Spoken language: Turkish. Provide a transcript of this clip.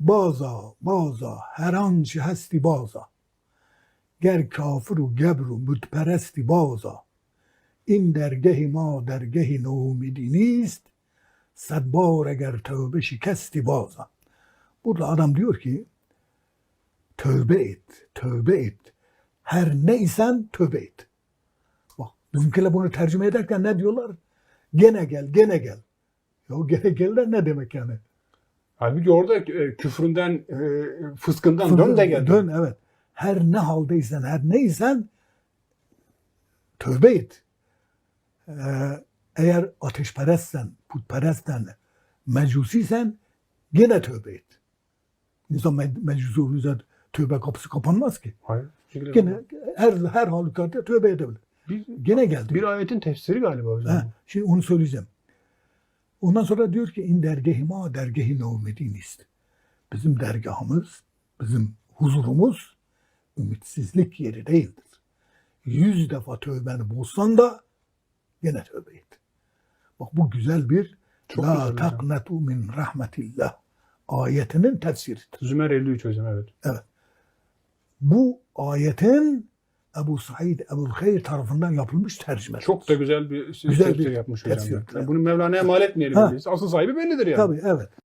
baza baza her an hesti baza. Ger kafir u gebr u mütperesti baza. İn dergehi ma dergehi noumidi nist. Sedbar eger tövbe şikesti baza. Burada adam diyor ki tövbe et tövbe et. Her neysen tövbe et. Bak bizimkiler bunu tercüme ederken ne diyorlar? Gene gel gene gel. Ya gene geller ne demek yani Halbuki orada e, küfründen, e, fıskından dön de gel. Dön evet. Her ne haldeysen, her neysen tövbe et. Ee, eğer ateşperestsen, putperestsen, mecusiysen gene tövbe et. İnsan me- mecusi olunca tövbe kapısı kapanmaz ki. Hayır. Gene her her halükarda tövbe edebilir. bir, Gene geldi. bir ayetin tefsiri galiba. Ha, şimdi onu söyleyeceğim. Ondan sonra diyor ki in dergehima dergehi nevmedinist. Bizim dergahımız, bizim huzurumuz ümitsizlik yeri değildir. Yüz defa tövbeni bozsan da gene tövbe et. Bak bu güzel bir Çok La taknetu min rahmetillah ayetinin tefsiridir. Zümer 53 hocam evet. Bu ayetin Ebu Said Ebu'l Hayr tarafından yapılmış tercüme. Çok da güzel bir, Güzel tefsir bir yapmış hocam. Yani bunu Mevlana'ya mal etmeyelim. Ha. biz. Asıl sahibi bellidir yani. Tabii evet.